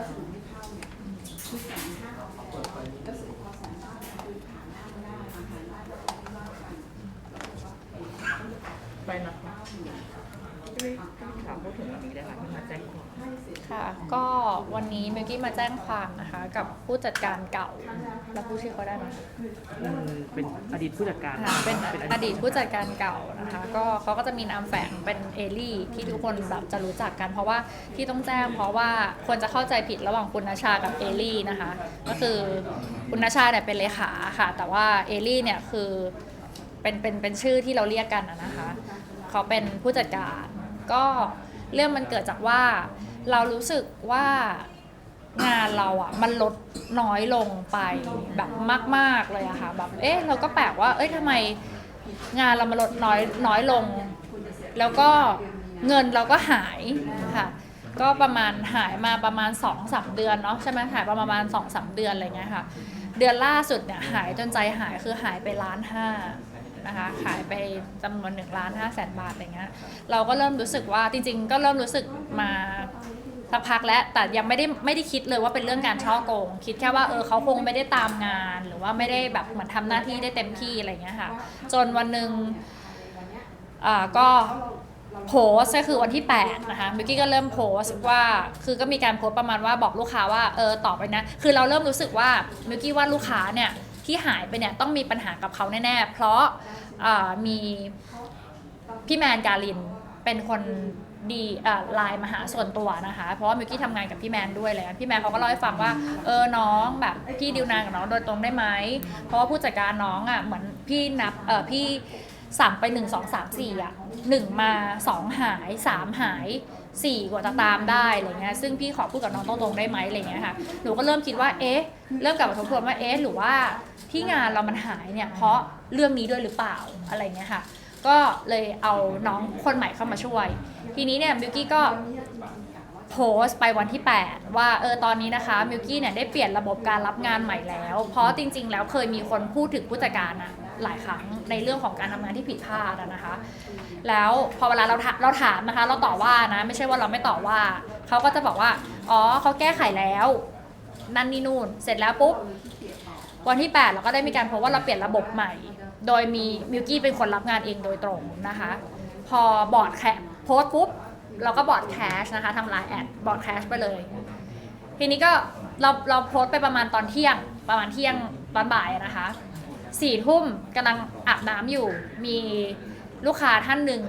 มันก็ถึงไม่เข้าเนี่ยคือแสนห้าก็สึกพอแสนห้าคือผ่านหน้าไม่ได้มาผ่านหน้าก็ไม่ว่ากันแล้วก็ว่าไปนะถามพูดถึงวันนี้ได้ค่ะที่มาแจ้งความ ค่ะ ก็วันนี้มิวกี้มาแจ้งความนะคะ กับผู้จัดการเก่าแล้วผู้ชื่อเขาได้ไหมอืมเป็นอดีตผู้จัดการอ่าเป็นอดีตผู้จัดการเก่านะคะ ก็เขาก็จะมีนามแฝงเป็นเอลี่ที่ทุกคนแบบจะรู้จักกัน เพราะว่าที่ต้องแจ้งเพราะว่าคนจะเข้าใจผิดระหว่างคุณนชากับเอลี่นะคะ ก็คือคุณนชาเนี่ยเป็นเลขาค่ะ แต่ว่าเอลี่เนี่ยคือเป็นเป็นเป็นชื่อที่เราเรียกกันอะนะคะ เขาเป็นผู้จัดการ ก็เรื่องมันเกิดจากว่า เรารู้สึกว่างานเราอะมันลดน้อยลงไปแบบมาก ๆเลยอะค่ะแบบเอ๊ะเราก็แปลกว่า เอ้ยทำไมงานเรามันลดน้อยน้อยลง แล้วก็เงินเราก็หายค่ะ ก็ประมาณหายมาประมาณ2อสเดือนเนาะใช่ไหมหายประมาณ2อสเดือนอะไรเงี้ยค่ะ เดือนล่าสุดเนี่ยหายจนใจหายคือหายไปล้านห้านะคะหายไปจำนวนหนึ่งล้านห้าแสนบาทอะไรเงี้ยเราก็เริ่มรู้สึกว่าจริง ๆ ก็เริ่มรู้สึกมา สักพักแล้วแต่ยังไม่ได้ไม่ได้คิดเลยว่าเป็นเรื่องการช่อโกง คิดแค่ว่าเออเขาคงไม่ได้ตามงาน หรือว่าไม่ได้แบบเหมือนทำหน้าที่ได้เต็มที่อะไรเงี้ยค่ะ จนวันหนึ่งอ่าก็โพสก็คือวันที่ 8 นะคะมิกกี้ก็เริ่มโพสว่าคือก็มีการโพสประมาณว่าบอกลูกค้าว่าเออต่อไปนะคือเราเริ่มรู้สึกว่ามิกกี้ว่าลูกค้าเนี่ยที่หายไปเนี่ยต้องมีปัญหากับเขาแน่ๆ เพราะอ่ามีพี่แมนการินเป็นคน ดีไลน์มาหาส่วนตัวนะคะ เพราะว่ามิกกี้ทำงานกับพี่แมนด้วยเลยพี่แมนเขาก็เล่าให้ฟังว่าเออน้องแบบพี่ดิวงานกับน้องโดยตรงได้ไหมเพราะว่าผู้จัดการน้องอะเหมือนพี่นับเออพี่สั่งไป 1 2 3 4อะ1มา 2 หาย 3 หาย 4 กว่าจะตามได้อะไรเงี้ยซึ่งพี่ขอพูดกับน้องตรงๆได้ไหมอะไรเงี้ยค่ะหนูก็เริ่มคิดว่าเอ๊ะเริ่มกลับมาทบทวนว่าเอ๊ะหรือว่าที่งานเรามันหายเนี่ยเพราะเรื่องนี้ด้วยหรือเปล่าอะไรเงี้ยค่ะ ก็เลยเอาน้องคนใหม่เข้ามาช่วย ทีนี้เนี่ยมิวกี้ก็โพสต์ไปวันที่ 8 ว่าเออตอนนี้นะคะมิวกี้เนี่ยได้เปลี่ยนระบบการรับงานใหม่แล้ว เพราะจริง ๆ แล้วเคยมีคนพูดถึงผู้จัดการอะหลายครั้งในเรื่องของการทำงานที่ผิดพลาดอะนะคะ แล้วพอเวลาเราเราถามนะคะ เราต่อว่านะไม่ใช่ว่าเราไม่ต่อว่าเขาก็จะบอกว่าอ๋อเขาแก้ไขแล้ว นั่นนี่นู่นเสร็จแล้วปุ๊บวันที่ 8 เราก็ได้มีการโพสว่าเราเปลี่ยนระบบใหม่ โดยมีมิวกี้เป็นคนรับงานเองโดยตรงนะคะ พอบอร์ดแคโพสปุ๊บเราก็บอร์ดแคชนะคะทำไลน์แอดบอร์ดแคชไปเลย ทีนี้ก็เราเราโพสไปประมาณตอนเที่ยง ประมาณเที่ยงตอนบ่ายนะคะสี่ทุ่มกำลังอาบน้ำอยู่ มีลูกค้าท่านหนึ่ง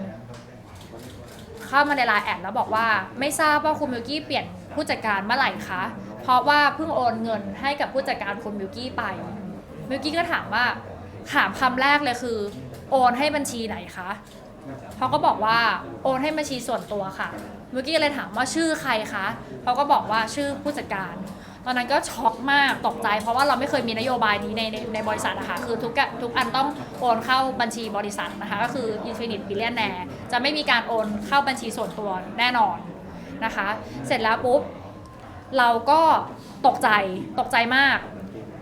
เข้ามาในไลน์แอดแล้วบอกว่า ไม่ทราบว่าคุณมิวกี้เปลี่ยนผู้จัดการเมื่อไหร่คะเพราะว่าเพิ่งโอนเงินให้กับผู้จัดการคุณมิวกี้ไปมิวกี้ก็ถามว่า ถามคำแรกเลยคือ โอนให้บัญชีไหนคะเขาก็บอกว่าโอนให้บัญชีส่วนตัวค่ะ เมิวกี้เลยถามว่าชื่อใครคะเขาก็บอกว่าชื่อผู้จัดการ ตอนนั้นก็ช็อกมากตกใจ เพราะว่าเราไม่เคยมีนโยบายนี้ในในในบริษัทนะคะคือทุกทุกอันต้องโอนเข้าบัญชีบริษัทนะคะก็คือ Infinite Billionaire จะไม่มีการโอนเข้าบัญชีส่วนตัวแน่นอนนะคะ เสร็จแล้วปุ๊บเราก็ตกใจตกใจมาก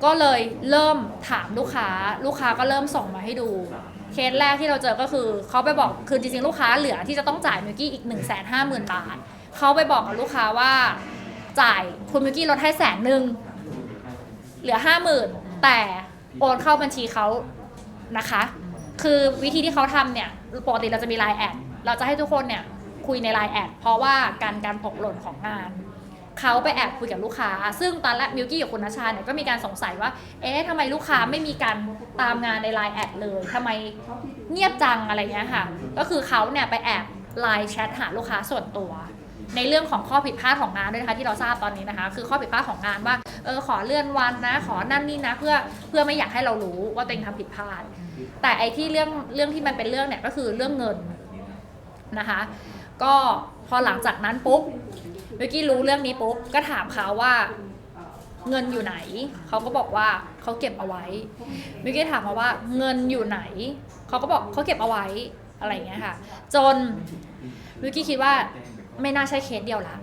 ก็เลยเริ่มถามลูกค้า ลูกค้าก็เริ่มส่งมาให้ดู เคสแรกที่เราเจอก็คือเขาไปบอกคือจริงๆลูกค้าเหลือที่จะต้องจ่ายมิวกี้อีก 1 5 0 0 0 0 บาทเขาไปบอกกับลูกค้าว่าจ่ายคุณมิวกี้ลดให้แสนหนึ่งเหลือห้าหมื่นแต่โอนเข้าบัญชีเขานะคะ คือวิธีที่เขาทำเนี่ยปกติเราจะมีไลน์แอดเราจะให้ทุกคนเนี่ยคุยในไลน์แอดเพราะว่าการการตกหล่นของงาน เขาไปแอบคุยกับลูกค้า ซึ่งตอนแรกมิวกี้กับคุณนชาเนี่ยก็มีการสงสัยว่า เอ๊ะทำไมลูกค้าไม่มีการตามงานในไลน์แอดเลยทำไมเงียบจังอะไรเงี้ยค่ะ ก็คือเขาเนี่ยไปแอบไลน์แชทหาลูกค้าส่วนตัว ในเรื่องของข้อผิดพลาดของงานด้วยนะคะที่เราทราบตอนนี้นะคะ คือข้อผิดพลาดของงานว่าเออขอเลื่อนวันนะ ขอนั่นนี่นะ เพื่อเพื่อไม่อยากให้เรารู้ว่าตัวเองทำผิดพลาด แต่ไอ้ที่เรื่องเรื่องที่มันเป็นเรื่องเนี่ยก็คือเรื่องเงินนะคะ ก็พอหลังจากนั้นปุ๊บ วิกกี้รู้เรื่องนี้ปุ๊บก็ถามเขาว่าเงินอยู่ไหน เขาก็บอกว่าเขาเก็บเอาไว้วิกกี้ถามเขาว่าเงินอยู่ไหน เขาก็บอกเขาเก็บเอาไว้อะไรอย่างเงี้ยค่ะ จนวิกกี้คิดว่าไม่น่าใช่เคสเดียวละ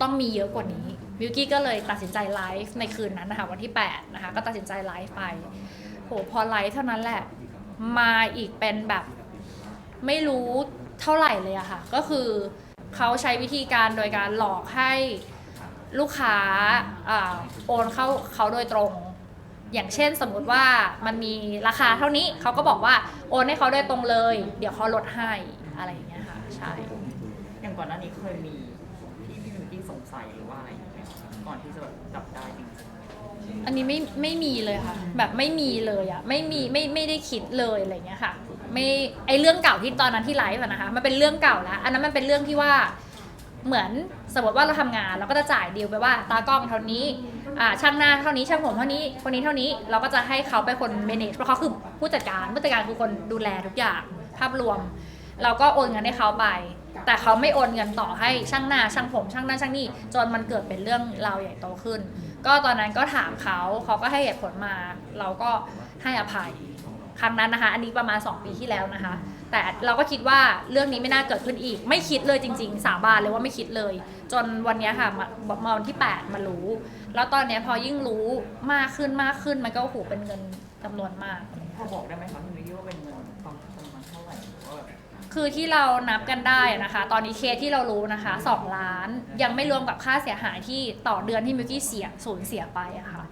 ต้องมีเยอะกว่านี้วิวกี้ก็เลยตัดสินใจไลฟ์ในคืนนั้นนะคะวันที่8นะคะก็ตัดสินใจไลฟ์ไปโหพอไลฟ์เท่านั้นแหละมาอีกเป็นแบบไม่รู้เท่าไหร่เลยอะค่ะ ก็คือ เขาใช้วิธีการโดยการหลอกให้ลูกค้าอาโอนเข้าเขาโดยตรง อย่างเช่นสมมุติว่ามันมีราคาเท่านี้เขาก็บอกว่าโอนให้เขาโดยตรงเลย เดี๋ยวเขาลดให้อะไรอย่างเงี้ยค่ะใช่ อย่างก่อนหน้านี้เคยมีที่พี่มิวกี้สงสัยหรือว่าอะไรอย่างเงี้ยก่อนที่จะแบบจับได้จริงอันนี้ไม่ไม่มีเลยค่ะ แบบไม่มีเลยอะไม่มีไม่ไม่ได้คิดเลยอะไรเงี้ยค่ะ ไม่ไอเรื่องเก่าที่ตอนนั้นที่ไลฟ์อะนะคะมันเป็นเรื่องเก่าแล้วอันนั้นมันเป็นเรื่องที่ว่าเหมือนสมมติว่าเราทำงานเราก็จะจ่ายดีลไปว่า ตากล้องเท่านี้อ่าช่างหน้าเท่านี้ช่างผมเท่านี้คนนี้เท่านี้เราก็จะให้เขาเป็นคน manage เพราะเขาคือผู้จัดการผู้จัดการคือคนดูแลทุกอย่างภาพรวม เราก็โอนเงินให้เขาไป แต่เขาไม่โอนเงินต่อให้ช่างหน้าช่างผมช่างหน้าช่างนี่จนมันเกิดเป็นเรื่องราวใหญ่โตขึ้น ก็ตอนนั้นก็ถามเขาเขาก็ให้เหตุผลมา เราก็ให้อภัย ครั้งนั้นนะคะ อันนี้ประมาณ 2 ปีที่แล้วนะคะ แต่เราก็คิดว่าเรื่องนี้ไม่น่าเกิดขึ้นอีก ไม่คิดเลยจริง ๆ สาบานเลยว่าไม่คิดเลย จนวันเนี้ยค่ะมามาวันที่ 8 มารู้ แล้วตอนเนี้ยพอยิ่งรู้มากขึ้นมากขึ้นมันก็โอ้โหเป็นเงินจำนวนมากๆพอบอกได้ไหมคะพี่มิวกี้ว่าเป็นเงินประมาณเท่าไหร่หรือว่าแบบคือที่เรานับกันได้นะคะ ตอนนี้เคสที่เรารู้นะคะ 2 ล้านยังไม่รวมกับค่าเสียหายที่ต่อเดือนที่มิวกี้เสียสูญเสียไปอะค่ะ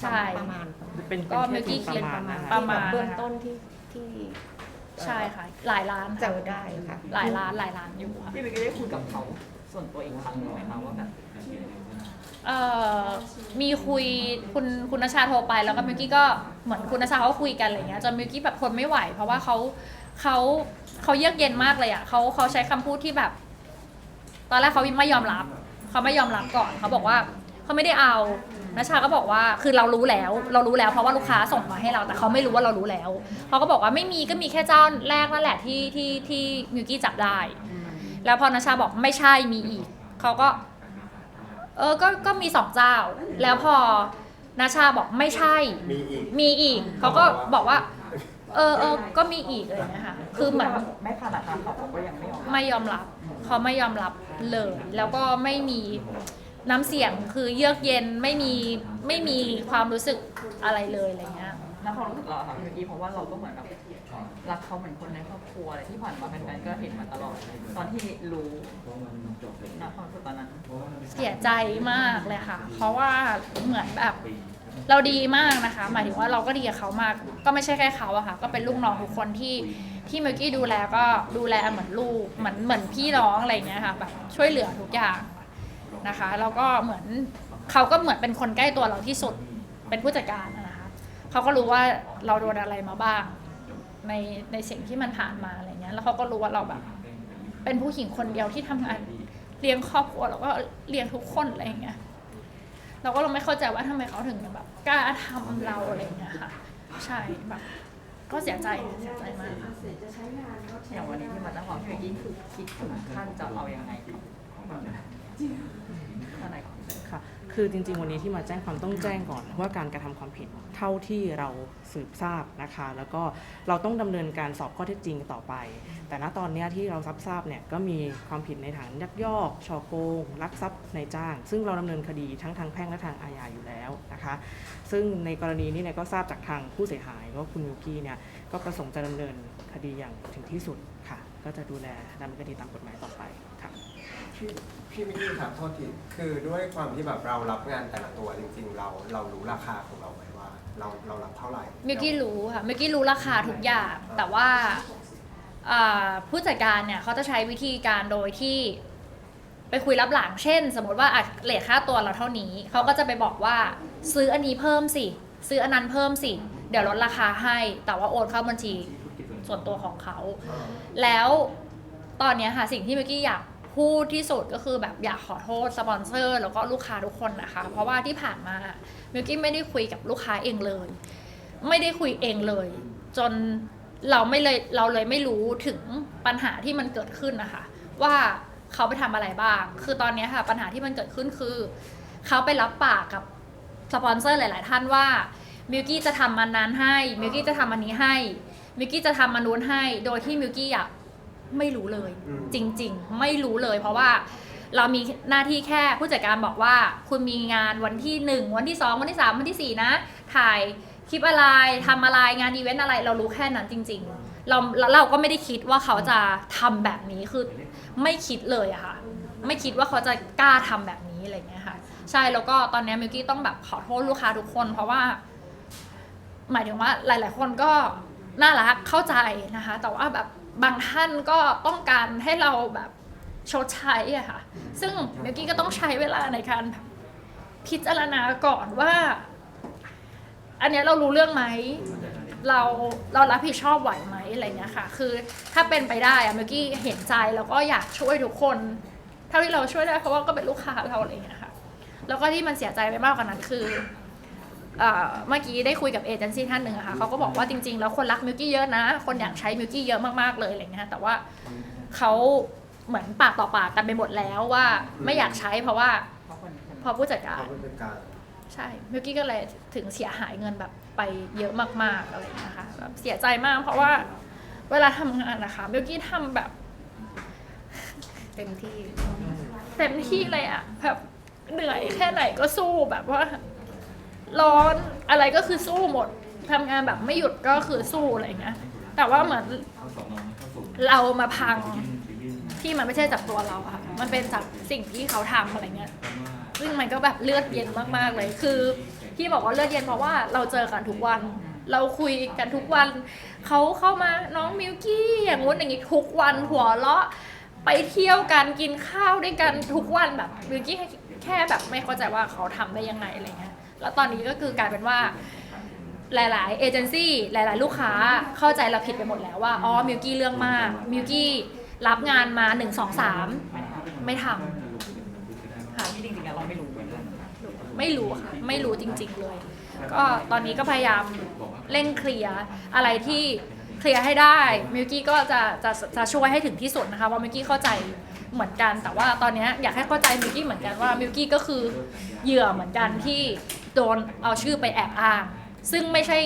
ใช่ ประมาณ เป็นก็เป็นเมื่อกี้แค่คิดประมาณนะคะประมาณเบื้องต้นที่ที่ใช่ค่ะ หลายล้านเจค่ะอได้ค่ะ หลายล้านหลายล้านอยู่ค่ะ พี่มิวกี้ได้คุยกับเขาส่วนตัวอีกครั้งหนึ่งไหมคะว่าแบบ เอ่อมีคุยคุณคุณนชชาโทรไปแล้วก็มิวกี้ก็เหมือนคุณนชชาเขาคุยกันอะไรเงี้ยจนมิวกี้แบบทนไม่ไหว เพราะว่าเขาเขาเขาเยือกเย็นมากเลยอะเขาเขาใช้คำพูดที่แบบ ตอนแรกเขาไม่ยอมรับเขาไม่ยอมรับก่อนเขาบอกว่า เขาไม่ได้เอานชชาก็บอกว่าคือเรารู้แล้ว เรารู้แล้วเพราะว่าลูกค้าส่งมาให้เรา แต่เขาไม่รู้ว่าเรารู้แล้วเขาก็บอกว่าไม่มีก็มีแค่เจ้าแรกนั่นแหละที่ที่ที่มิวกี้จับได้ แล้วพอนชชาบอกไม่ใช่มีอีกเขาก็ เออก็ก็มีสองเจ้า แล้วพอนาชาบอกไม่ใช่ มีอีก มีอีก เขาก็บอกว่า เออเออก็มีอีกเลยนะคะคือเหมือนแม่ขนาดนั้นเขาก็ยังไม่ยอมรับไม่ยอมรับ เขาไม่ยอมรับเลย แล้วก็ไม่มี น้ำเสียงคือเยือกเย็นไม่มีไม่มีความรู้สึกอะไรเลยอะไรเงี้ย แล้วความรู้สึกเราอะค่ะพี่มิวกี้เพราะว่าเราก็เหมือนแบบรักเขาเหมือนคนในครอบครัวอะไรที่ผ่านมาแฟนๆก็เห็นมาตลอด ตอนที่รู้นะความรู้สึกตอนนั้น เสียใจมากเลยค่ะ เพราะว่าเหมือนแบบเราดีมากนะคะ หมายถึงว่าเราก็ดีกับเขามาก ก็ไม่ใช่แค่เขาอะค่ะ ก็เป็นลูกน้องทุกคนที่ที่เมอกี้ดูแลก็ดูแลเหมือนลูกเหมือนเหมือนพี่น้องอะไรอย่างเงี้ยค่ะแบบช่วยเหลือทุกอย่าง นะคะแล้วก็เหมือนเขาก็เหมือนเป็นคนใกล้ตัวเราที่สุดเป็นผู้จัดการอะนะคะเขาก็รู้ว่าเราโดนอะไรมาบ้าง ในในสิ่งที่มันผ่านมาอะไรเงี้ยแล้วเขาก็รู้ว่าเราแบบ เป็นผู้หญิงคนเดียวที่ทำงานเลี้ยงครอบครัวแล้วก็เลี้ยงทุกคนอะไรอย่างเงี้ยเราก็เราไม่เข้าใจว่าทำไมเขาถึงแบบกล้าทำเราอะไรอย่างเงี้ยค่ะ ใช่แบบก็เสียใจเสียใจมากอย่างวันนี้ที่มาแจ้งความพี่มิวกี้คือคิดถึงขั้นจะเอายังไง ทนายความค่ะ คือจริงๆ วันนี้ที่มาแจ้งความต้องแจ้งก่อนว่าการกระทำความผิดเท่าที่เราสืบทราบนะคะ แล้วก็เราต้องดำเนินการสอบข้อเท็จจริงต่อไป แต่ณตอนนี้ที่เราทราบทราบเนี่ยก็มีความผิดในฐานยักยอกช่อโกงลักทรัพย์ในจ้าง ซึ่งเราดำเนินคดีทั้งทางแพ่งและทางอาญาอยู่แล้วนะคะ ซึ่งในกรณีนี้เนี่ยก็ทราบจากทางผู้เสียหายว่าคุณมิวกี้เนี่ยก็ประสงค์จะดำเนินคดีอย่างถึงที่สุดค่ะ ก็จะดูแลดำเนินคดีตามกฎหมายต่อไป พี่พี่มิกกี้ครับโทษทีคือด้วยความที่แบบเรารับงานแต่ละตัวจริง ๆ เราเรารู้ราคาของเราไหมว่า เราเรารับเท่าไหร่มิวกี้รู้ค่ะมิวกี้รู้ราคาทุกอย่างแต่ว่าอ่าผู้จัดการเนี่ยเขาจะใช้วิธีการโดยที่ ไปคุยรับหลังเช่น สมมติว่าอะเลทค่าตัวเราเท่านี้เขาก็จะไปบอกว่า ซื้ออันนี้เพิ่มสิ ซื้ออันนั้นเพิ่มสิ เดี๋ยวลดราคาให้ แต่ว่าโอนเข้าบัญชีส่วนตัวของเขาแล้วตอนเนี้ยค่ะสิ่งที่มิวกี้อยาก พูดที่สุดก็คือแบบอยากขอโทษสปอนเซอร์แล้วก็ลูกค้าทุกคนนะคะ เพราะว่าที่ผ่านมามิวกี้ไม่ได้คุยกับลูกค้าเองเลย ไม่ได้คุยเองเลย จนเราไม่เลยเราเลยไม่รู้ถึงปัญหาที่มันเกิดขึ้นนะคะ ว่าเขาไปทำอะไรบ้าง คือตอนนี้ค่ะปัญหาที่มันเกิดขึ้นคือ เขาไปรับปากกับสปอนเซอร์หลาย ๆ ท่านว่ามิวกี้จะทำมันนั้นให้มิวกี้จะทำอันนี้ให้มิวกี้จะทำมันนู้นให้ โดยที่มิวกี้อยาก ไม่รู้เลย อืม จริง ๆ ไม่รู้เลย เพราะว่าเรามีหน้าที่แค่ผู้จัดการบอกว่า คุณมีงานวันที่1วันที่2วันที่3วันที่4นะ ถ่ายคลิปอะไรทำอะไรงานอีเวนต์อะไรเรารู้แค่นั้นจริง ๆ เราแล้วเราก็ไม่ได้คิดว่าเขาจะทำแบบนี้คือไม่คิดเลยอะค่ะ ไม่คิดว่าเขาจะกล้าทำแบบนี้อะไรอย่างเงี้ยค่ะ ใช่แล้วก็ตอนเนี้ยมิวกี้ต้องแบบขอโทษลูกค้าทุกคน เพราะว่า หมายถึงว่าหลาย ๆ คนก็น่ารักเข้าใจนะคะ แต่ว่าแบบ บางท่านก็ต้องการให้เราแบบชดใช้อะค่ะ ซึ่งเมิวกี้ก็ต้องใช้เวลาในการพิจารณาก่อนว่า อันเนี้ยเรารู้เรื่องไหม เราเรารับผิดชอบไหวไหมอะไรเงี้ยค่ะ คือถ้าเป็นไปได้อะมิวกี้เห็นใจแล้วก็อยากช่วยทุกคน เท่าที่เราช่วยได้เพราะว่าก็เป็นลูกค้าเราอะไรเงี้ยค่ะ แล้วก็ที่มันเสียใจไปมากกว่านั้นคือ เอ่อเมื่อกี้ได้คุยกับเอเจนซี่ท่านหนึ่งอะค่ะเขาก็บอกว่าจริง ๆ แล้วคนรักมิวกี้เยอะนะ คนอยากใช้มิวกี้เยอะมากๆเลยอะไรเงี้ยแต่ว่าเขาเหมือนปากต่อปากกันไปหมดแล้วว่าไม่อยากใช้เพราะว่าเพราะคนคนพอผู้จัดการ เขาเป็นการใช่มิวกี้ก็เลยถึงเสียหายเงินแบบไปเยอะมากๆอะไรอย่างเงี้ยค่ะแบบเสียใจมากเพราะว่าเวลาทำงานนะคะมิวกี้ทำแบบเต็มที่ เต็มที่เลยอะแบบเหนื่อยแค่ไหนก็สู้แบบว่า ร้อนอะไรก็คือสู้หมดทำงานแบบไม่หยุดก็คือสู้อะไรอย่างเงี้ยแต่ว่าเหมือนเรามาพังที่มันไม่ใช่จากตัวเราอะค่ะมันเป็นจากสิ่งที่เขาทำอะไรเงี้ย ซึ่งมันก็แบบเลือดเย็นมากๆเลย คือที่บอกว่าเลือดเย็นเพราะว่าเราเจอกันทุกวัน เราคุยกันทุกวัน เขาเข้ามาน้องมิวกี้อย่างงู้นอย่างงี้ทุกวันหัวเราะไปเที่ยวกันกินข้าวด้วยกันทุกวันแบบมิวกี้แค่แบบไม่เข้าใจว่าเขาทำได้ยังไงอะไรเงี้ย แล้วตอนนี้ก็คือกลายเป็นว่า หลาย ๆ เอเจนซี่หลาย ๆ ลูกค้าเข้าใจเราผิดไปหมดแล้วว่าอ๋อมิวกี้เรื่องมากมิวกี้รับงานมา1 2 3 ไม่ทำค่ะ ที่จริงๆแล้วเราไม่รู้เหมือนกันไม่รู้ค่ะไม่รู้จริง ๆ เลย ก็ตอนนี้ก็พยายามเร่งเคลียร์อะไรที่เคลียร์ให้ได้มิวกี้ก็จะจะจะช่วยให้ถึงที่สุดนะคะว่ามิวกี้เข้าใจเหมือนกัน แต่ว่าตอนนี้อยากให้เข้าใจมิวกี้เหมือนกันว่ามิวกี้ก็คือเหยื่อเหมือนกันที่ โดนเอาชื่อไปแอบอ้าง ซึ่งไม่ใช่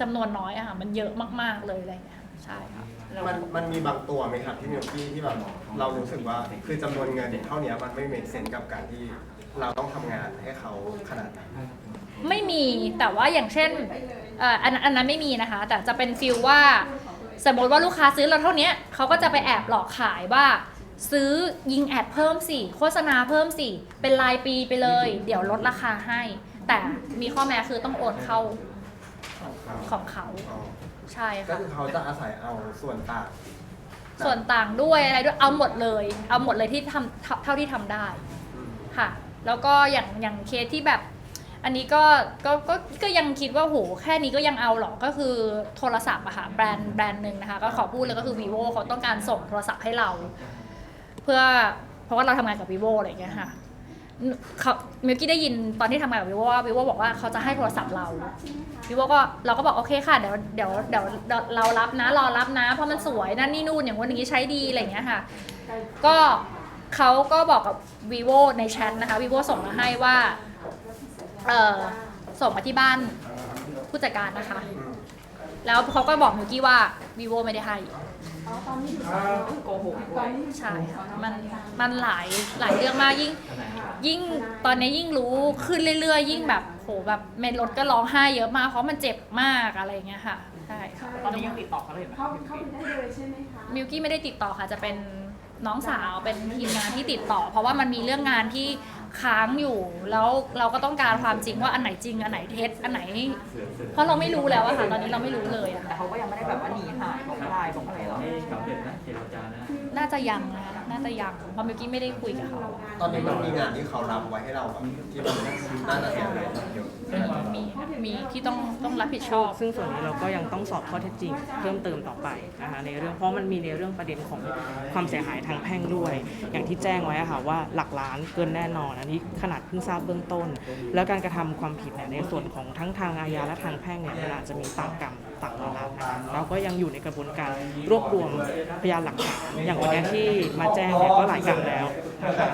จำนวนน้อยอะค่ะ มันเยอะมาก ๆ เลยอะไรอย่างเงี้ยใช่ค่ะ มันมันมีบางตัวไหมครับที่มิวกี้ที่แบบเรารู้สึกว่าคือจำนวนเงินเท่านี้มันไม่เมกเซนกับการที่เราต้องทำงานให้เขาขนาดนั้น ไม่มีแต่ว่าอย่างเช่นเอ่ออันอันนั้นไม่มีนะคะ แต่จะเป็นฟิลว่า สมมติว่าลูกค้าซื้อเราเท่านี้เขาก็จะไปแอบหลอกขายว่า ซื้อยิงแอดเพิ่มสิโฆษณาเพิ่มสิเป็นรายปีไปเลย เดี๋ยวลดราคาให้ แต่มีข้อแม้คือต้องโอนเข้าของเขาอ๋อใช่ก็ค่ะคือเขาจะอาศัยเอาส่วนต่างส่วนต่างด้วยอะไรด้วยเอาหมดเลย เอาหมดเลยที่ทำเท่าเท่าที่ทำได้ อืมค่ะแล้วก็อย่างอย่างเคสที่แบบ อันนี้ก็ก็ก็ก็ยังคิดว่าโหแค่นี้ก็ยังเอาหรอกก็คือโทรศัพท์อะค่ะแบรนด์แบรนด์หนึ่งนะคะ ก็ขอพูดเลยก็คือ vivo เขาต้องการส่งโทรศัพท์ให้เราเพื่อเพราะว่าเราทำงานกับ vivo อะไรอย่างเงี้ยค่ะเขามิวกี้ได้ยินตอนที่ทำงานกับ vivo ว่า vivo บอกว่าเขาจะให้โทรศัพท์เรา vivo ก็เราก็บอกโอเคค่ะเดี๋ยวเดี๋ยวเดี๋ยวเรารับนะรอรับนะ เพราะมันสวยนั่นนี่นู่นอย่างวันอย่างนี้ใช้ดีอะไรอย่างเงี้ยค่ะ ก็เขาก็บอกกับ vivo ในแชทนะคะ vivo ส่งมาให้ว่าเออส่งมาที่บ้านผู้จัดการนะคะ แล้วเขาก็บอกมิวกี้ว่า vivo ไม่ได้ให้ ตอนนี้อยู่โกหกตอนนี้อยู่ใช่ค่ะมันมันหลายหลายเรื่องมากยิ่งยิ่งตอนนี้ยิ่งรู้ขึ้นเรื่อยๆ ยิ่งแบบโหแบบเมนรถก็ร้องไห้เยอะมากเพราะมันเจ็บมากอะไรอย่างเงี้ยค่ะใช่ค่ะตอนนี้ยังติดต่อเขาเลยไหมเข้าเข้าไปได้เลยใช่ไหมคะมิวกี้ไม่ได้ติดต่อค่ะจะเป็นน้องสาวเป็นทีมงานที่ติดต่อ เพราะว่ามันมีเรื่องงานที่ ค้างอยู่ แล้วเราก็ต้องการความจริงว่าอันไหนจริงอันไหนเท็จอันไหน เพราะเราไม่รู้แล้วอะค่ะตอนนี้เราไม่รู้เลยอะแต่เขาก็ยังไม่ได้แบบว่าหนีหายบอกลายบอกอะไรหรอก สำเร็จนะเจรจานะ น่าจะยังนะคะน่าจะยังเพราะเมื่อกี้ไม่ได้คุยกับเขา ตอนนี้มันมีงานที่เขารับไว้ให้เราแบบที่มันน่าจะเสียหายเยอะ มีมีที่ต้องต้องรับผิดชอบ ซึ่งส่วนนี้เราก็ยังต้องสอบข้อเท็จจริงเพิ่มเติมต่อไปนะคะในเรื่องเพราะมันมีในเรื่องประเด็นของความเสียหายทางแพ่งด้วย อย่างที่แจ้งไว้อะค่ะว่าหลักล้านเกินแน่นอน อันนี้ขนาดเพิ่งทราบเบื้องต้น แล้วการกระทำความผิดเนี่ยในส่วนของทั้งทางอาญาและทางแพ่งเนี่ยมันอาจจะมีต่างกรรมต่างวาระนะคะเราก็ยังอยู่ในกระบวนการรวบรวมพยานหลักฐานอย่างวันนี้ที่มาแจ้งเนี่ยก็หลายกรรมแล้วนะคะ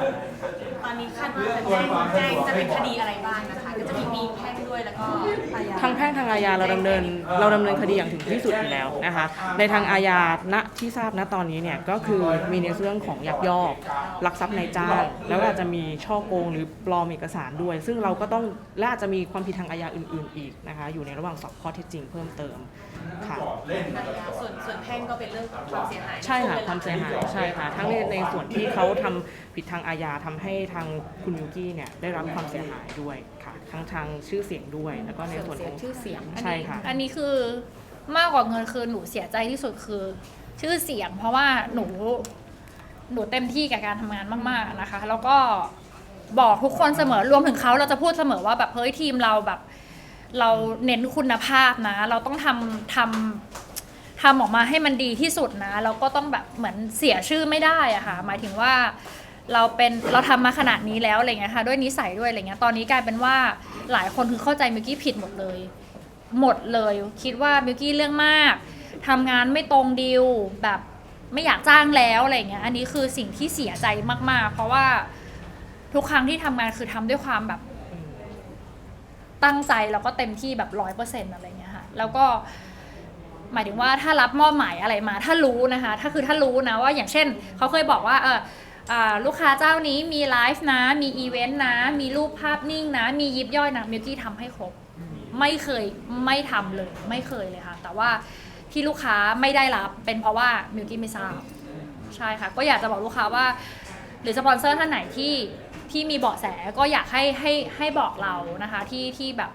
ตอนนี้คาดว่าจะแจ้งแจ้งจะเป็นคดีอะไรบ้างนะคะ ก็จะมีมีแพ่งด้วยแล้วก็อาญาทางแพ่งทางอาญาเราดำเนินเราดำเนินคดีอย่างถึงที่สุดอยู่แล้วนะคะ ในทางอาญาณที่ทราบณตอนนี้เนี่ยก็คือมีในเรื่องของยักยอกลักทรัพย์ในจ้างแล้วก็อาจจะมีช่อโกงหรือปลอมเอกสารด้วย ซึ่งเราก็ต้องและอาจจะมีความผิดทางอาญาอื่น ๆ อีกนะคะ อยู่ในระหว่างสอบข้อเท็จจริงเพิ่มเติม ค่ะอาญาส่วนส่วนแพ่งก็เป็นเรื่องความเสียหายใช่ค่ะความเสียหายใช่ค่ะทั้งในในส่วนที่เขาทำผิดทางอาญาทำให้ทางคุณยูกี้เนี่ยได้รับความเสียหายด้วยค่ะทั้งทางชื่อเสียงด้วย แล้วก็ในส่วนของชื่อเสียงใช่ค่ะอันนี้คือมากกว่าเงินคือหนูเสียใจที่สุดคือ ชื่อเสียง เพราะว่าหนูหนูเต็มที่กับการทำงานมาก ๆนะคะ แล้วก็บอกทุกคนเสมอรวมถึงเขาเราจะพูดเสมอว่าแบบเฮ้ยทีมเราแบบ เราเน้นคุณภาพนะ เราต้องทำทำทำออกมาให้มันดีที่สุดนะ เราก็ต้องแบบเหมือนเสียชื่อไม่ได้อะค่ะ หมายถึงว่าเราเป็นเราทำมาขนาดนี้แล้วอะไรเงี้ยค่ะด้วยนิสัยด้วยอะไรเงี้ยตอนนี้กลายเป็นว่าหลายคนคือเข้าใจมิวกี้ผิดหมดเลย หมดเลย คิดว่ามิวกี้เรื่องมากทำงานไม่ตรงดีลแบบไม่อยากจ้างแล้วอะไรเงี้ยอันนี้คือสิ่งที่เสียใจมากๆ เพราะว่าทุกครั้งที่ทำงานคือทำด้วยความแบบ ตั้งใจแล้วก็เต็มที่แบบร้อยเปอร์เซ็นต์อะไรเงี้ยค่ะแล้วก็หมายถึงว่าถ้ารับมอบหมายอะไรมา ถ้ารู้นะคะ ถ้าคือถ้ารู้นะว่าอย่างเช่น เขาเคยบอกว่าเออลูกค้าเจ้านี้มีไลฟ์นะ มีอีเวนต์นะ มีรูปภาพนิ่งนะ มียิบย่อยนะมิวกี้ทำให้ครบ ไม่เคยไม่ทำเลย ไม่เคยเลยค่ะ แต่ว่าที่ลูกค้าไม่ได้รับเป็นเพราะว่ามิวกี้ไม่ทราบ ใช่ค่ะ ก็อยากจะบอกลูกค้าว่า หรือสปอนเซอร์ท่านไหนที่ ที่มีเบาะแสก็อยากให้ให้ให้บอกเรานะคะที่ที่แบบ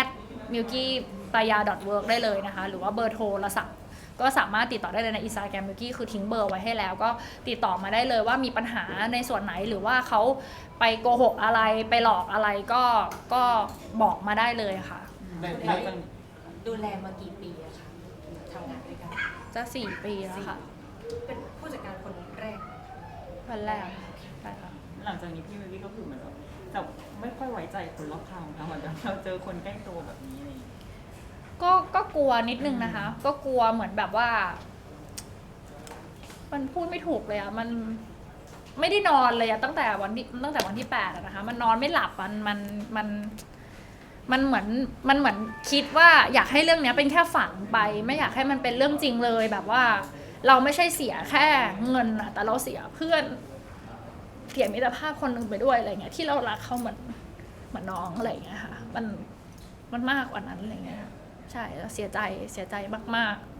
at milky p a y a work ได้เลยนะคะ หรือว่าเบอร์โทรศัพท์ก็สามารถติดต่อได้เลยในอินสตาแกรมมิวกี้คือทิ้งเบอร์ไว้ให้แล้ว ก็ติดต่อมาได้เลยว่ามีปัญหาในส่วนไหนหรือว่าเขาไปโกหกอะไรไปหลอกอะไรก็ก็บอกมาได้เลยค่ะดูแลมากี่ปีอะคะทำงานด้วยกันจะสี่ปีแล้วค่ะ เป็นผู้จัดการคนแรกวันแรกใช่ค่ะ หลังจากนี้พี่วิวี่ก็คือเหมือนแบบจะไม่ค่อยไว้ใจคนรอบข้างนะเหมือนแบบเราเจอคนใกล้ตัวแบบนี้อะไรอย่างเงี้ยก็ก็กลัวนิดนึงนะคะ ก็กลัวเหมือนแบบว่า มันพูดไม่ถูกเลยอะมันไม่ได้นอนเลยอะตั้งแต่วันที่ตั้งแต่วันที่แปดอะนะคะ มันนอนไม่หลับมันมันมันมันเหมือนมันเหมือนคิดว่าอยากให้เรื่องเนี้ยเป็นแค่ฝันไป ไม่อยากให้มันเป็นเรื่องจริงเลยแบบว่า เราไม่ใช่เสียแค่เงินอะแต่เราเสียเพื่อน สียมิตรภาพคนหนึ่งไปด้วยอะไรเงี้ยที่เรารักเขาเหมือนเหมือนน้องอะไรเงี้ยค่ะ มันมันมากกว่านั้นอะไรเงี้ยใช่แล้วเสียใจเสียใจมากๆ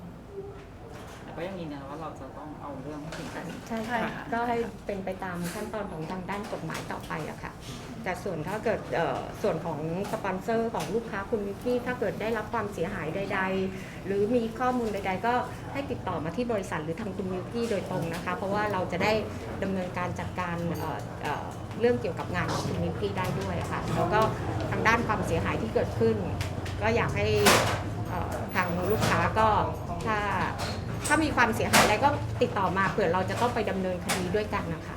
ก็ยังยืนยันว่าเราจะต้องเอาเรื่องให้ถึงที่สุดใช่ใช่ค่ะ ค่ะ ก็ให้เป็นไปตามขั้นตอนของทางด้านกฎหมายต่อไปอะค่ะ แต่ส่วนถ้าเกิดเอ่อส่วนของสปอนเซอร์ของลูกค้าคุณวิกกี้ถ้าเกิดได้รับความเสียหายใด ๆ หรือมีข้อมูลใด ๆ ก็ให้ติดต่อมาที่บริษัทหรือทางคุณวิกกี้โดยตรงนะคะ เพราะว่าเราจะได้ดำเนินการจัดการเอ่อเอ่อเรื่องเกี่ยวกับงานของคุณวิกกี้ได้ด้วยอะค่ะ แล้วก็ทางด้านความเสียหายที่เกิดขึ้น ก็อยากให้เอ่อทางลูกค้าก็ถ้า ถ้ามีความเสียหายอะไรก็ติดต่อมาเผื่อเราจะต้องไปดำเนินคดีด้วยกันนะคะ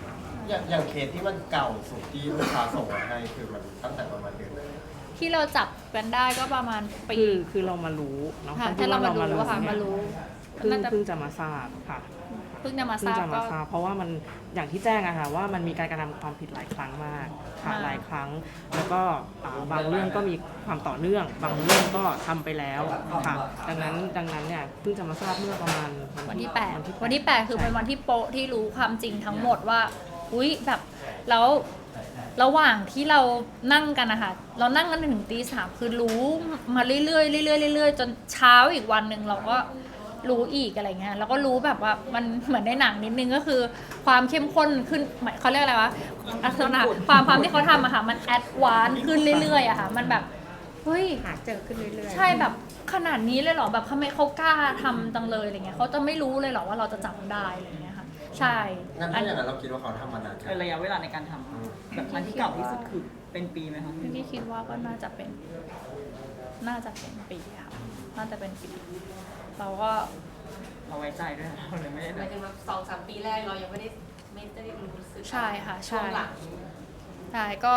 อย่างอย่างเคสที่มันเก่าสุดที่ลูกค้าส่งมาให้คือมันตั้งแต่ประมาณเดือนไหนๆที่เราจับกันได้ก็ประมาณปีคือคือเรามารู้เนาะค่ะตอนถ้าเรามารู้นี่ยอะค่ะมารู้เพิ่งน่าจะเพิ่งจะมาทราบค่ะเพิ่งจะมาทเพิ่งราบจะมาก็ ทราบเพราะว่ามันอย่างที่แจ้งอะค่ะว่ามันมีการกระทำความผิดหลายครั้งมาก ค่ะมากหลายครั้ง แล้วก็อ่าบางเรื่องก็มีความต่อเนื่อง บางเรื่องก็ทำไปแล้วค่ะ ดังนั้นดังนั้นเนี่ยเพิ่งจะมาทราบเมื่อประมาณวันที่แปดวันที่วันที่แปดคือเป็นวันใช่ที่โปะที่รู้ความจริงทั้งหมดว่า อุ้ยแบบแล้วระหว่างที่เรานั่งกันนะคะเรานั่งกันถึงตีสามคือรู้มาเรื่อยๆเรื่อยๆเรื่อยๆจนเช้าอีกวันหนึ่งเราก็ รู้อีกอะไรเงี้ยแล้วก็รู้แบบว่ามันเหมือนในหนังนิดนึงก็คือ ความเข้มข้นขึ้นหมายเขาเรียกอะไรวะลักษณะความความที่เขาทำอะค่ะมันแอดวานขึ้นเรื่อยๆอะค่ะ มันแบบเฮ้ย หาเจอขึ้นเรื่อยๆ ใช่แบบขนาดนี้เลยเหรอแบบทำไมเขากล้าทำจังเลยอะไรเงี้ยเขาจะไม่รู้เลยเหรอว่าเราจะจับได้อะไรเงี้ยค่ะ ใช่งั้นถ้าอย่างนั้นเราคิดว่าเขาทำมานานแค่เป็นไหนระยะเวลาในการทำแบบอันที่เก่าที่สุดคือเป็นปีไหมคะพี่คิดว่าก็น่าจะเป็น น่าจะเป็นปีค่ะ น่าจะเป็นปีเราก็เราไว้ใจด้วยนะเราเลยไม่ได้หแบมายบถึงแบบสองสามปีแรกเรายังไม่ได้ไม่ได้รู้สึกใช่ค่ะช่วใช่ งหลังใช่ก็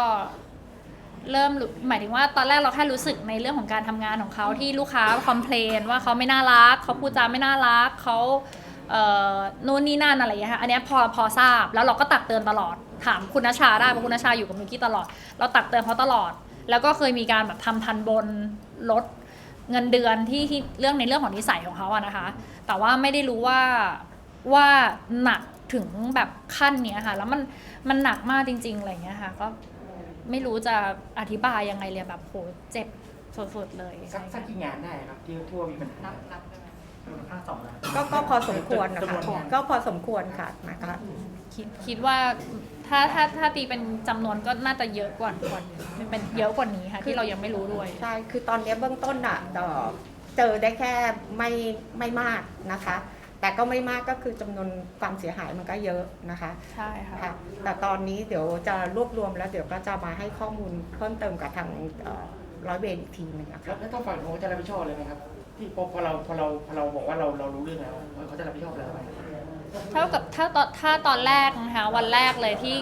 เริ่มรู้หมายถึงว่าตอนแรกเราแค่รู้สึกในเรื่องของการทำงานของเขาที่ลูกค้าคอมเพลนว่าเขาไม่น่ารักเขาพูดจาไม่น่ารักเขาเอ่อนู่นนี่นั่นอะไรอย่างเงี้ยค่ะอันเนี้ยพอพอทราบแล้วเราก็ตักเตือนตลอดถามคุณนชาได้เพราะคุณนชาอยู่กับมิวกี้ตลอด เราตักเตือนเขาตลอด แล้วก็เคยมีการแบบทำทันบนลด เงินเดือนที่ที่เรื่องในเรื่องของนิสัยของเขาอะนะคะ แต่ว่าไม่ได้รู้ว่าว่าหนักถึงแบบขั้นเนี้ยค่ะ แล้วมันมันหนักมากจริง ๆอะไรอย่างเงี้ยค่ะ ก็ไม่รู้จะอธิบายยังไงเลยแบบโหเจ็บสุดๆเลย สักสักกี่งานได้ครับที่ที่ว่ามีปัญหานับนับได้ไห มมูลค่าสองล้าน ก็ก็พอสมควรนะจำนคะวนงานก็พอสมควรค่ะนะคะคิดคิดว่าถ้าถ้าถ้าตีเป็นจำนวนก็น่าจะเยอะกว่ากว่ามันเป็นเยอะกว่านี้ค่ะ ที่เรายังไม่รู้ด้วย ใช่ คือตอนนี้เบื้องต้นอะเอ่อเจอได้แค่ไม่ไม่มากนะคะ แต่ก็ไม่มากก็คือจำนวนความเสียหายมันก็เยอะนะคะใช่ค่ะ ค่ะแต่ตอนนี้เดี๋ยวจะรวบรวมแล้วเดี๋ยวก็จะมาให้ข้อมูลเพิ่มเติมกับทางเอ่อร้อยเวรอีกทีหนึงนะคะแล้วแล้วต้องฝั่งโน้นจะรับผิดชอบเลยไหมครับ ที่พอพอเราพอเราพอเราบอกว่าเราเรารู้เรื่องแล้วเขาจะรับผิดชอบอะไรไหมเท่ากับถ้าตอนถ้าตอนแรกนะคะวันแรกเลยที่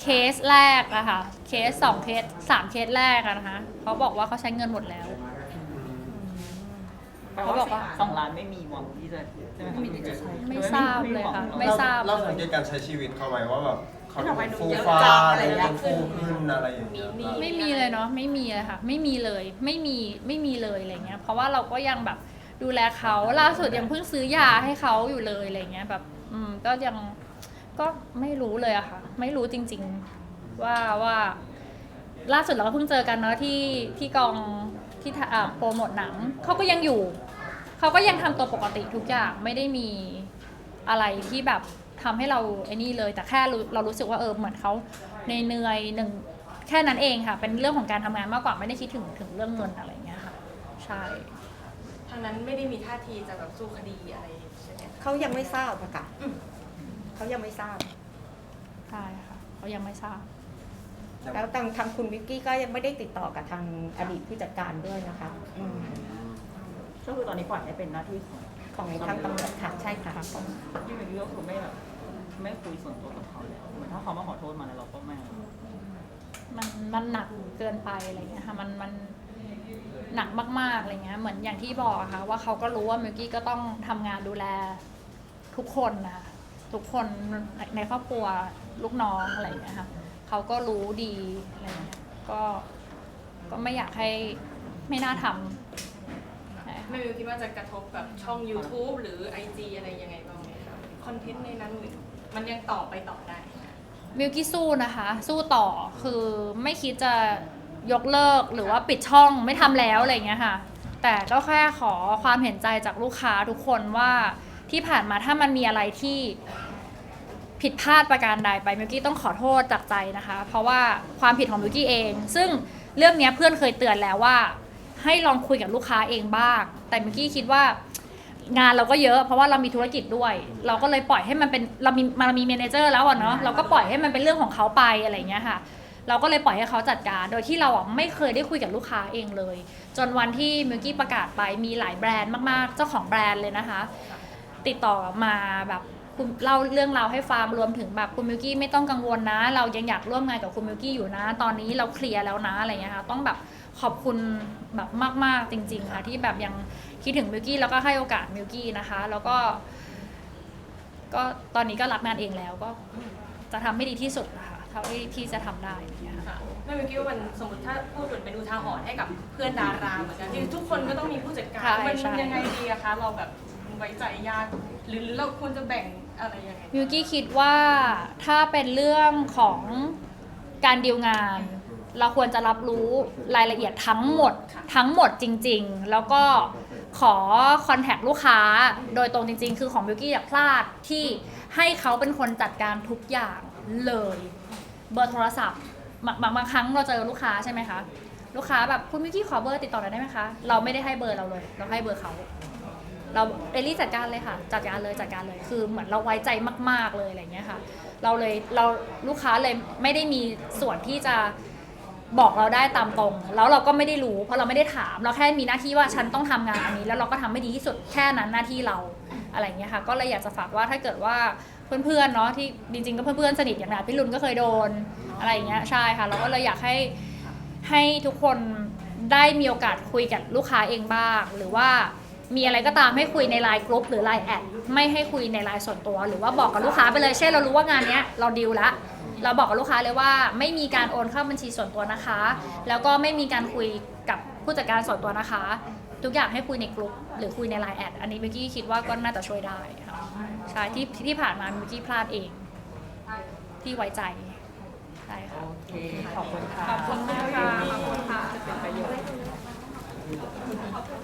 เคสแรกอะค่ะเคสสองเคสสามเคสแรกอะนะคะเขาบอกว่าเขาใช้เงินหมดแล้ว เขาบอกว่าสองล้านไม่มีหวังที่จะใช่ไหมคะไม่ทราบเลยค่ะไม่ทราบเราเลสังยเกตการใช้ชีวิตเขาไหมว่าแบบ เขาทำไมดูฟูเยอะฟ้าจังอะอะไรไรเงี้เงี้ยยฟูขึ้นอะไรอย่างเงี้ยมีไม่มีเลยเนาะไม่มีเลยค่ะ ไม่มีเลยไม่มีไม่มีเลยอะไรเงี้ย เพราะว่าเราก็ยังแบบดูแลเขาล่าสุดยังเพิ่งซื้อยาให้เขาอยู่เลยอะไรเงี้ยแบบ อืมก็ยังก็ไม่รู้เลยอะค่ะ ไม่รู้จริง ๆ ว่าว่า ล่าสุดเราก็เพิ่งเจอกันเนาะที่ที่กองที่ถ่าอ่าโปรโมทหนังเขาก็ยังอยู่ เขาก็ยังทำตัวปกติทุกอย่างไม่ได้มีอะไรที่แบบ ทำให้เราไอ้นี่เลย แต่แค่รู้เรารู้สึกว่าเออเหมือนเขาเหนื่อยๆหนึ่งแค่นั้นเองค่ะ เป็นเรื่องของการทำงานมากกว่าไม่ได้คิดถึงถึงเรื่องเงินอะไรอย่างเงี้ยค่ะ ใช่ทางนั้นไม่ได้มีท่าทีจะแบบสู้คดีอะไรใช่ไหมคะเขายังไม่ทราบอะค่ะเขายังไม่ทราบใช่ค่ะเขายังไม่ทราบแล้วทางทางคุณวิกกี้ก็ยังไม่ได้ติดต่อกับทางอดีตผู้จัดการด้วยนะคะอืมก็คือตอนนี้ปล่อยให้เป็นหน้าที่ของของทางตำรวจค่ะใช่ค่ะที่เป็นเรื่องคือไม่แบบ ไม่คุยส่วนตัวกับเขาเลยเหมือนถ้าเขามาขอโทษมาแล้วเราก็ไม่มันมันหนักเกินไปอะไรเงี้ยค่ะมันมันหนักมากๆอะไรเงี้ยเหมือนอย่างที่บอกอะค่ะว่าเขาก็รู้ว่ามิวกี้ก็ต้องทำงานดูแลทุกคนนะคะทุกคนในครอบครัวลูกน้องอะไรเงี้ยค่ะเขาก็รู้ดีอะไรเงี้ยก็ก็ไม่อยากให้ไม่น่าทำใช่ค่ะไม่รู้คิดว่าจะกระทบแบบช่อง YouTube หรือ IG อะไรยังไงบ้างไหมคะคอนเทนต์ในนั้นหรือ มันยังต่อไปต่อได้มิวกี้สู้นะคะ สู้ต่อคือไม่คิดจะยกเลิกหรือว่าปิดช่องไม่ทำแล้วอะไรอย่างเงี้ยค่ะ แต่ก็แค่ขอความเห็นใจจากลูกค้าทุกคนว่าที่ผ่านมาถ้ามันมีอะไรที่ผิดพลาดประการใดไปมิวกี้ต้องขอโทษจากใจนะคะ เพราะว่าความผิดของมิวกี้เอง ซึ่งเรื่องเนี้ยเพื่อนเคยเตือนแล้วว่า ให้ลองคุยกับลูกค้าเองบ้าง แต่มิวกี้คิดว่า งานเราก็เยอะ เพราะว่าเรามีธุรกิจด้วย เราก็เลยปล่อยให้มันเป็นเรามีเรามีเมเนเจอร์แล้วอะเนาะเราก็ปล่อยให้มันเป็นเรื่องของเขาไปอะไรอย่างเงี้ยค่ะ เราก็เลยปล่อยให้เขาจัดการ โดยที่เราอะไม่เคยได้คุยกับลูกค้าเองเลย จนวันที่มิวกี้ประกาศไปมีหลายแบรนด์มากๆ เจ้าของแบรนด์เลยนะคะ ติดต่อมาแบบคุณเล่าเรื่องราวให้ฟังรวมถึงแบบคุณมิวกี้ไม่ต้องกังวลนะ เรายังอยากร่วมงานกับคุณมิวกี้อยู่นะ ตอนนี้เราเคลียร์แล้วนะอะไรเงี้ยค่ะต้องแบบขอบคุณแบบมากๆจริง ๆ ค่ะที่แบบยัง คิดถึงมิวกี้แล้วก็ให้โอกาสมิวกี้นะคะ แล้วก็ ก็ตอนนี้ก็รับงานเองแล้วก็จะทำให้ดีที่สุดนะคะเท่าที่ที่จะทำได้อะไรเงี้ยค่ะ ค่ะไม่เมื่อกี้ว่ามันสมมติถ้าพูดเหมือนเป็นอุทาหรณ์ให้กับเพื่อนดาราเหมือนกันที่ทุกคนก็ต้องมีผู้จัดการใช่มันใช่ยังไงดีอะคะ เราแบบไว้ใจญาติหรือหรือเราควรจะแบ่งอะไรยังไง มิวกี้คิดว่าถ้าเป็นเรื่องของการดีลงาน เราควรจะรับรู้รายละเอียดทั้งหมด ทั้งหมดจริง ๆ แล้วก็ ขอคอนแทคลูกค้าโดยตรงจริง ๆ คือของบิวกี้พลาดที่ให้เขาเป็นคนจัดการทุกอย่างเลย เบอร์โทรศัพท์บางบางบางครั้งเราเจอลูกค้าใช่ไหมคะลูกค้าแบบคุณบิวกี้ขอเบอร์ติดต่อหน่อยได้ไหมคะเราไม่ได้ให้เบอร์เราเลย เราให้เบอร์เขาเราเอลลี่จัดการเลยค่ะ จัดการเลยจัดการเลยคือเหมือนเราไว้ใจมาก ๆเลยอะไรเงี้ยค่ะ เราเลยเราลูกค้าเลยไม่ได้มีส่วนที่จะ บอกเราได้ตามตรง แล้วเราก็ไม่ได้รู้ เพราะเราไม่ได้ถาม เราแค่มีหน้าที่ว่าฉันต้องทำงานอันนี้ แล้วเราก็ทำให้ดีที่สุดแค่นั้นหน้าที่เราอะไรเงี้ยค่ะ ก็เลยอยากจะฝากว่าถ้าเกิดว่าเพื่อนๆเนาะที่จริงๆก็เพื่อนๆสนิทอย่างนาพี่ลุนก็เคยโดนอะไรอย่างเงี้ยใช่ค่ะเราก็เลยอยากให้ให้ทุกคนได้มีโอกาสคุยกับลูกค้าเองบ้าง หรือว่ามีอะไรก็ตามให้คุยในไลน์กรุ๊ปหรือไลน์แอดไม่ให้คุยในไลน์ส่วนตัว หรือว่าบอกกับลูกค้าไปเลยเช่นเรารู้ว่างานเนี้ยเราดีลละ เราบอกกับลูกค้าเลยว่าไม่มีการโอนเข้าบัญชีส่วนตัวนะคะ แล้วก็ไม่มีการคุยกับผู้จัดการส่วนตัวนะคะ ทุกอย่างให้คุยในกลุ่มหรือคุยในไลน์แอดอันนี้เมื่อกี้คิดว่าก็น่าจะช่วยได้ค่ะใช่ที่ที่ผ่านมาเมื่อกี้พลาดเองที่ไว้ใจใช่ค่ะ โอเค ขอบคุณค่ะ ขอบคุณมากค่ะ ขอบคุณค่ะจะเป็นประโยชน์